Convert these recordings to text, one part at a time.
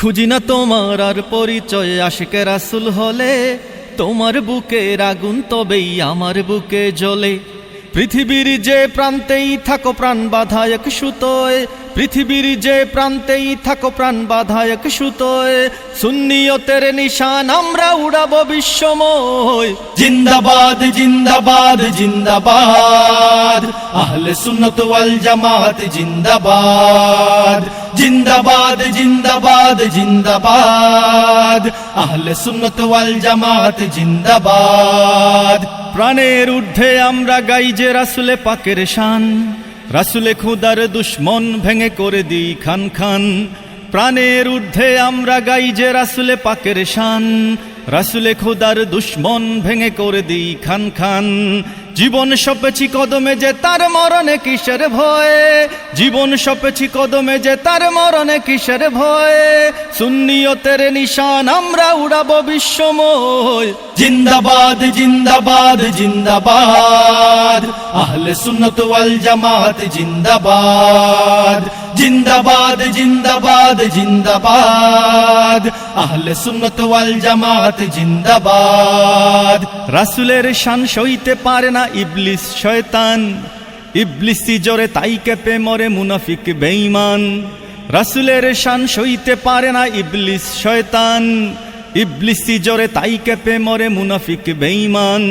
খুঁজি না তোমার আর পরিচয়, আশিকে রাসুল হলে। তোমার বুকের আগুন তবেই আমার বুকে জ্বলে। পৃথিবীর যে প্রান্তেই থাকো প্রাণ বাধায়ক সুতোয়, পৃথিবীর যে প্রান্তেই থাকো প্রাণ বাধায়ক সুতোয়, সুন্নিয়তের নিশান আমরা উড়াবো বিশ্বময়। জিন্দাবাদ জিন্দাবাদ জিন্দাবাদ। আহলে সুন্নত ওয়াল জামাত জিন্দাবাদ জিন্দাবাদ জিন্দাবাদ জিন্দাবাদ। আহলে সুন্নত ওয়াল জামাত জিন্দাবাদ। প্রাণের ঊর্ধ্বে আমরা গাই যে রাসুলে পাকের শান, রাসুলে খুদার দুশ্মন ভেঙে করে দিই খান খান। প্রাণের ঊর্ধ্বে আমরা গাই যে রাসুলে পাকের শান, রাসুলে খুদার দুশ্মন ভেঙে করে দিই খান খান। জীবন সপেছি কদমে যে তার মরণে কিসের ভয়ে? জীবন সপেছি কদমে যে তার মরণে কিসের ভয়ে? সুন্নিয়তের নিশান আমরা উড়াবো বিশ্বময়। জিন্দাবাদ জিন্দাবাদ জিন্দাবাদ। আহলে সুন্নত জামাত, জিন্দাবাদ। জিন্দাবাদ জিন্দাবাদ জিন্দাবাদ আহলে সুন্নত ওয়াল জামাত জিন্দাবাদ রাসুলের শান সইতে পারে না ইবলিস শয়তান। ইবলিসি জোরে তাই কেঁপে মরে মুনাফিক বেঈমান। রাসুলের শান সইতে পারে না ইবলিস শয়তান। ইবলিসি জরে তাই কেঁপে মরে মুনাফিক বেঈমান।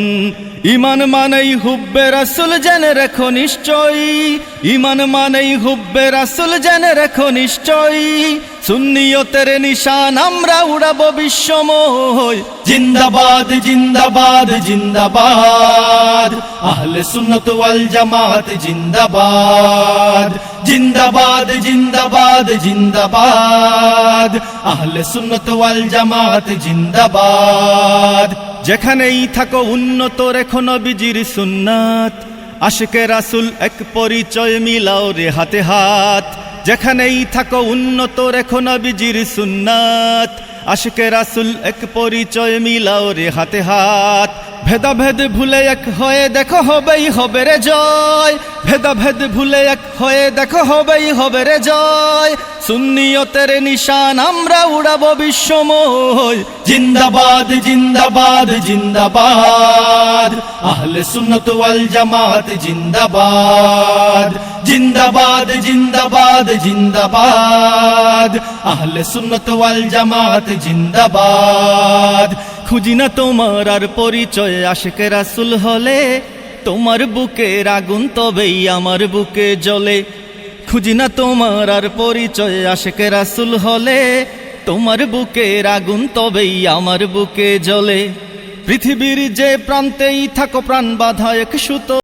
ইমান মানেই হুব্বে রাসুল জেনে রেখো নিশ্চয়ই। ইমান মানেই হুব্বে রাসুল জেনে রেখো নিশ্চয়ই। সুন্নিয়তের নিশান, আমরা উড়াবো বিশ্বময়। জিন্দাবাদ জিন্দাবাদ জিন্দাবাদ। আহলে সুন্নত ওয়াল জামাত, জিন্দাবাদ। জিন্দাবাদ জিন্দাবাদ জিন্দাবাদ। আহলে সুন্নত ওয়াল জামাত, জিন্দাবাদ। যেখানেই থাকো উন্নত, রেখো নবীজির সুন্নাত। আশকে রাসুল এক পরিচয় মিলাও রে হাতে হাত। যেখানেই থাকো উন্নত রেখো নবীজির সুন্নাত। আশকে রাসুল এক পরিচয় মিলাও রে হাতে হাত। ভেদাভেদ ভুলে এক হয়ে দেখো হবেই হবে রে জয়। ভেদাভেদ ভুলে এক হয়ে দেখো হবেই হবে রে জয়। সুন্নিয়তের নিশান আমরা উড়াবো বিশ্বময়। জিন্দাবাদ জিন্দাবাদ জিন্দাবাদ। আহলে সুন্নত ওয়াল জামাত জিন্দাবাদ জিন্দাবাদ জিন্দাবাদ জিন্দাবাদ। আহলে সুন্নত ওয়াল জামাত জিন্দাবাদ। খুঁজি না তোমার আর পরিচয়, আশেকে রাসুল হলে তোমার বুকের আগুন তবেই আমার বুকে জ্বলে। খুঁজি না তোমার আর পরিচয়, আশেকে রাসুল হলে তোমার বুকের আগুন তবেই আমার বুকে জ্বলে। পৃথিবীর যে প্রান্তেই থাকো প্রাণ বাধা এক সুতো